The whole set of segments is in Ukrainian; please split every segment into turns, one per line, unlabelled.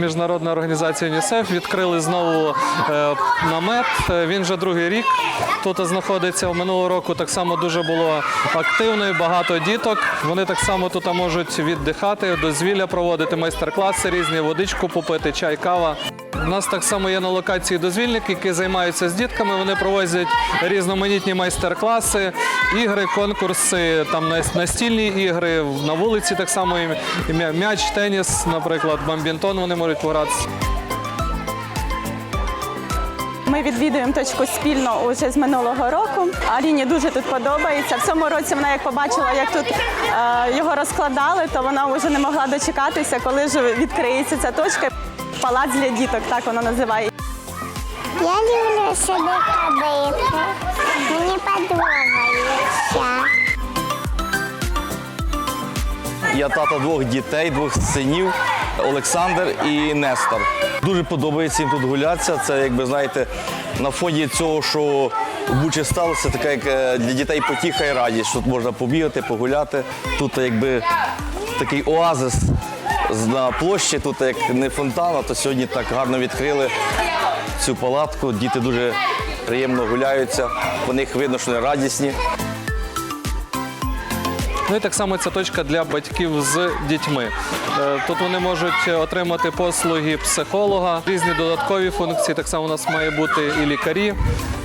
Міжнародна організація ЮНІСЕФ відкрили знову е, намет. Е, Він вже другий рік тут знаходиться. Минулого року так само дуже було активно і багато діток. Вони так само тут можуть віддихати, дозвілля проводити, майстер-класи різні, водичку попити, чай, кава. У нас так само є на локації дозвільники, які займаються з дітками. Вони проводять різноманітні майстер-класи, ігри, конкурси, там настільні ігри. На вулиці так само і м'яч, теніс, наприклад, бамбінтон вони можуть погратися.
Ми відвідуємо точку спільно уже з минулого року. Аліні дуже тут подобається. В цьому році вона як побачила, як тут е, його розкладали, то вона вже не могла дочекатися, коли ж відкриється ця точка. Палац для діток, так воно називає.
Я люблю сюди ходити. Мені подобається.
Я тато двох дітей, двох синів Олександр і Нестор. Дуже подобається їм тут гулятися. Це, якби знаєте, на фоні цього, що в Бучі сталося, така як е, для дітей потіха і радість. що Тут можна побігати, погуляти. Тут якби такий оазис на площі, тут як не фонтан, а то сьогодні так гарно відкрили цю палатку. Діти дуже приємно гуляються. По них видно, що вони радісні.
Ну і так само ця точка для батьків з дітьми. Е, Тут вони можуть отримати послуги психолога, різні додаткові функції. Так само у нас має бути і лікарі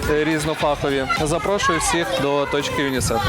е, різнофахові. Запрошую всіх до точки ЮНІСЕФ.